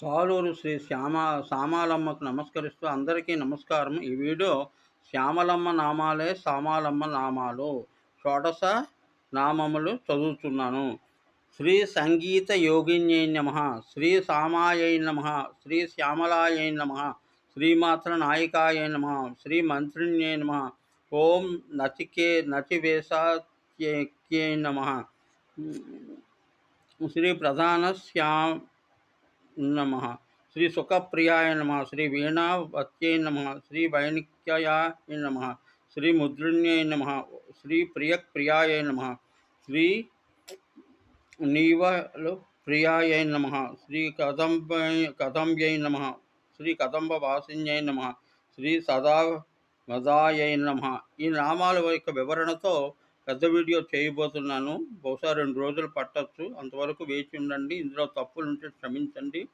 సాలూరు శ్రీ శ్యామ శ్యామాలమ్మకు నమస్కరిస్తూ అందరికీ నమస్కారం. ఈ వీడియో శ్యామలమ్మ నామాలే శ్యామాలమ్మ నామాలు. షోడశ నామములు చదువుతున్నాను శ్రీ సంగీత యోగిన్యై నమ శ్రీ సామాయై నమ శ్రీ శ్యామలాయై నమ శ్రీమాత్ర నాయికాయ నమ శ్రీ మంత్రిణ్యై నమ ఓం నచికే నచివేశాత్యై నమ. శ్రీ ప్రధాన శ్యా నమ శ్రీ సుఖప్రియాయ నమ శ్రీ వీణావత్యై నమ శ్రీ వైణిక్యాయ నమ శ్రీ ముద్రిణ్యై నమ శ్రీ ప్రియప్రియాయ నమ శ్రీ నీవలు ప్రియాయ నమ శ్రీ కదంబ కదంబ్యై నమ శ్రీ కదంబ వాసిన్యై నమ శ్రీ సదా మదాయై నమ ఈ నామాల యొక్క వివరణతో పెద్ద వీడియో చేయబోతున్నాను. బహుశా రెండు రోజులు పట్టచ్చు. అంతవరకు వేచి ఉండండి. ఇందులో తప్పులు ఉంటే క్షమించండి.